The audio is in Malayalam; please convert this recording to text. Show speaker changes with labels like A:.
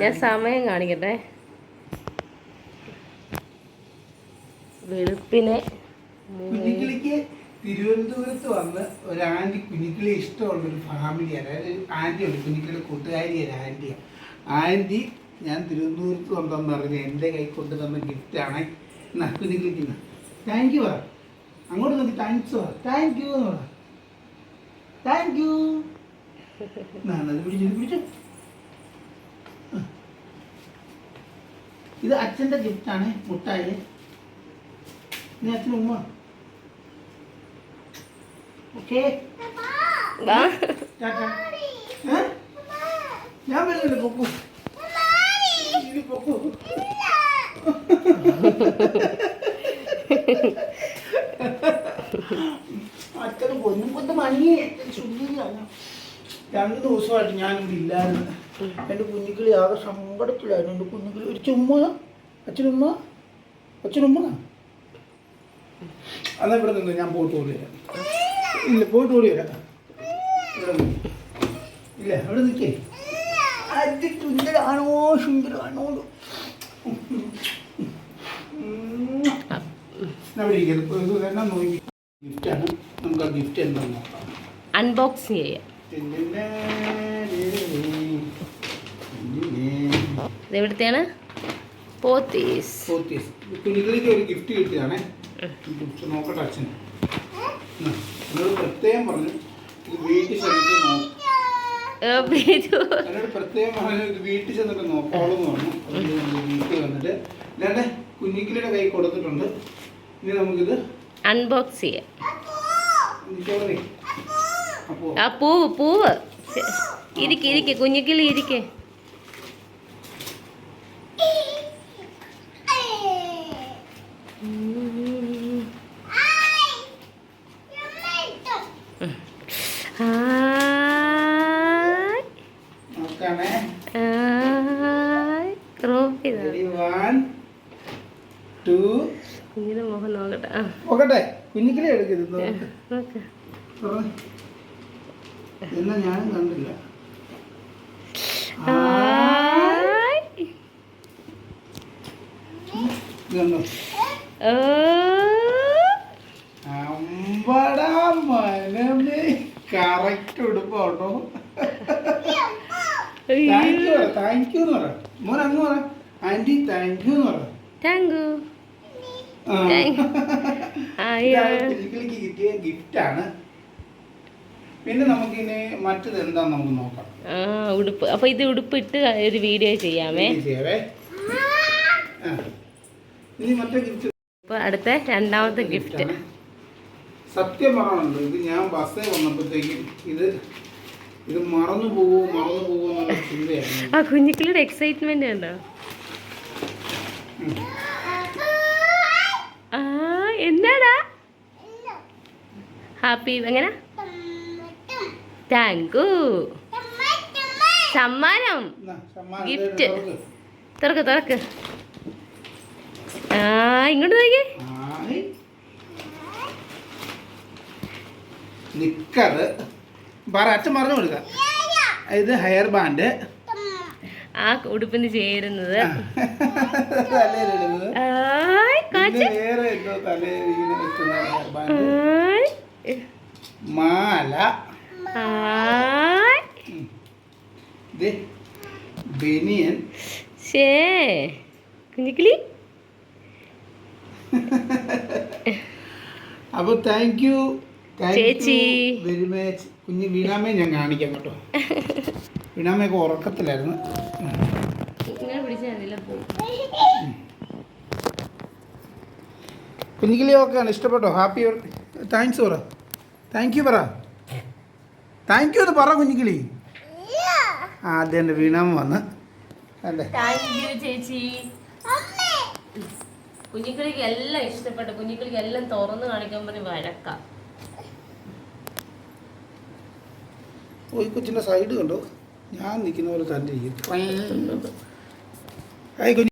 A: ഞാൻ സമയം കാണിക്കട്ടെ. വെളുപ്പിനെ
B: കുഞ്ഞിക്കിളിക്ക് തിരുവനന്തപുരത്ത് വന്ന് ഒരു ആന്റി കുഞ്ഞിക്കിളി ഇഷ്ടമുള്ള ഒരു ഫാമിലിയാണ് അതായത് ആന്റി ഉണ്ട്. കുഞ്ഞിക്കിളി കൂട്ടുകാരിയാണ് ആന്റി ആന്റി ഞാൻ തിരുവനന്തപുരത്ത് വന്നെന്ന് പറഞ്ഞ് എന്റെ കൈ കൊണ്ട് തന്ന ഗിഫ്റ്റാണ് എന്നാ കുഞ്ഞിക്കിളിക്ക് താങ്ക് യു പറ. അങ്ങോട്ട് നോക്കി താങ്ക്സ് പറ. താങ്ക് യു എന്ന് പറ. താങ്ക് യു പിടിച്ചു പിടിച്ചു. ഇത് അച്ഛന്റെ ഗിഫ്റ്റാണ് മുട്ടായി. നീ അച്ഛൻ ഉമ്മ. ഓക്കെ? ഞാൻ വരുന്നുണ്ട് പൊക്കു. ഇത് പൊക്കു. അച്ഛന് കൊന്നും കൊന്ന് മണിയെ ശുദ്ധിയാണ് രണ്ട് ദിവസമായിട്ട് ഞാനിവിടെ ഇല്ലായിരുന്നു. എന്റെ കുഞ്ഞുക്കിളി ആകെ സങ്കടത്തിലായിരുന്നു എന്റെ കുഞ്ഞുക്കിളി ഒരു ചുമ്മ. അച്ഛനുമ്മ. അച്ഛനുമ്മ. എന്നാ ഇവിടെ നിന്ന് ഞാൻ പോയിട്ട് ഓടി വരാം. ഇല്ല പോയിട്ട് ഓടി വരാം. ഇല്ല അവിടെ നിൽക്കേ. അത് സുന്ദരാണോ? സുന്ദരാണോ അവിടെ ഇരിക്കുന്നത് ഇത് എന്നാ നോക്കി ഗിഫ്റ്റാണ് നമുക്ക് ആ ഗിഫ്റ്റ് എന്താണെന്ന് നോക്കാം
A: അൺബോക്സിങ് ചെയ്യാം ഇത് എവിടുത്തെയാണ്? പോത്തീസ്.
B: ഒരു ഗിഫ്റ്റ് കിട്ടിയതാണേ. ഗിഫ്റ്റ് നോക്കട്ടെ അച്ഛൻ എന്നാ, എന്നോട് പ്രത്യേകം പറഞ്ഞു ഇത് വീട്ടിൽ ചെന്നിട്ട് നോക്കാം എന്നോട് പ്രത്യേകം പറഞ്ഞു ഇത് വീട്ടിൽ ചെന്നിട്ട് നോക്കാവൂ എന്ന് പറഞ്ഞു അതുകൊണ്ട് വീട്ടിൽ വന്നിട്ട് ഇല്ലാണ്ട് കുഞ്ഞിക്കിളിയുടെ കൈ കൊടുത്തിട്ടുണ്ട്. ഇനി നമുക്കിത്
A: അൺബോക്സ് ചെയ്യാം. പൂവ് പൂവ്. ഇരിക്ക് ഇരിക്ക്. കുഞ്ഞിക്കിളി ഇരിക്ക്. കുഞ്ഞിന്റെ മുഖം നോക്കട്ടെ.
B: നോക്കട്ടെ കുഞ്ഞിക്കിളി എടുക്കരുത്. എന്നാ ഞാനും കണ്ടില്ല. അമ്പടാ മനമേ. കറക്റ്റ് ഉടുപ്പ് കേട്ടോ. താങ്ക് യു എന്ന് പറ. മോൻ അങ്ങ് പറ. ആന്റി താങ്ക് യു എന്ന് പറ.
A: താങ്ക്
B: കിട്ടിയ ഗിഫ്റ്റാണ് പിന്നെ നമുക്കിനി മറ്റത് എന്താന്ന് നമുക്ക് നോക്കാം.
A: ഉടുപ്പ്. അപ്പൊ ഇത് ഉടുപ്പ് ഇട്ട് ഒരു വീഡിയോ ചെയ്യാമേ.
B: ഇനി മറ്റേ ഗിഫ്റ്റ്
A: അടുത്ത രണ്ടാമത്തെ ഗിഫ്റ്റ്
B: സത്യം ഇത് ഞാൻ ബസ്സിൽ വന്നപ്പോഴത്തേക്കും ഇത് ഇത് മറന്നു പോവോ മറന്നു പോവോ എന്നുള്ള ചിന്തയായിരുന്നു
A: ആ കുഞ്ഞിക്കിളിയുടെ എക്സൈറ്റ്മെന്റ് ഉണ്ടോ ആ എന്നാടാ? ഹാപ്പി എങ്ങനെ? താങ്ക് സമ്മാനം.
B: ഗിഫ്റ്റ് തുറക്ക്.
A: തുറക്ക് ആ ഇങ്ങോട്ട്
B: നോക്കി. നിക്കറ്. പറ അച്ഛൻ പറഞ്ഞു കൊടുക്കാം. ഇത് ഹെയർ ബാൻഡ്.
A: ആ ഉടുപ്പിന് ചേരുന്നത്.
B: മാല. ബനിയൻ.
A: ശേ കുഞ്ഞിക്കിളി.
B: അപ്പോൾ താങ്ക് യു
A: ചേച്ചി.
B: വെരി മച്ച് കുഞ്ഞ് വീണാമ്മയെ ഞാൻ കാണിക്കാം കേട്ടോ. വീണാമ്മയൊക്കെ ഉറക്കത്തിലായിരുന്നു. കുഞ്ഞിക്കിളിയൊക്കെയാണ് ഇഷ്ടപ്പെട്ടോ? ഹാപ്പി താങ്ക്സ് പറ. താങ്ക് യു പറ. താങ്ക് യു എന്ന് പറ കുഞ്ഞിക്കിളി. ആ അതെ എന്റെ വീണാമ്മ വന്ന്. അല്ലേ?
A: ചേച്ചി. കുഞ്ഞിക്കിളിക്ക് എല്ലാം ഇഷ്ടപ്പെട്ടു. കുഞ്ഞിക്കിളിക്ക് എല്ലാം തുറന്നു കാണിക്കാൻ പറഞ്ഞ് വഴക്കാം.
B: ഓ ഈ കൊച്ചിന്റെ സൈഡ് കണ്ടോ? ഞാൻ നിൽക്കുന്ന പോലെ തന്നെ ഇരിക്കും ഹായ് കുഞ്ഞി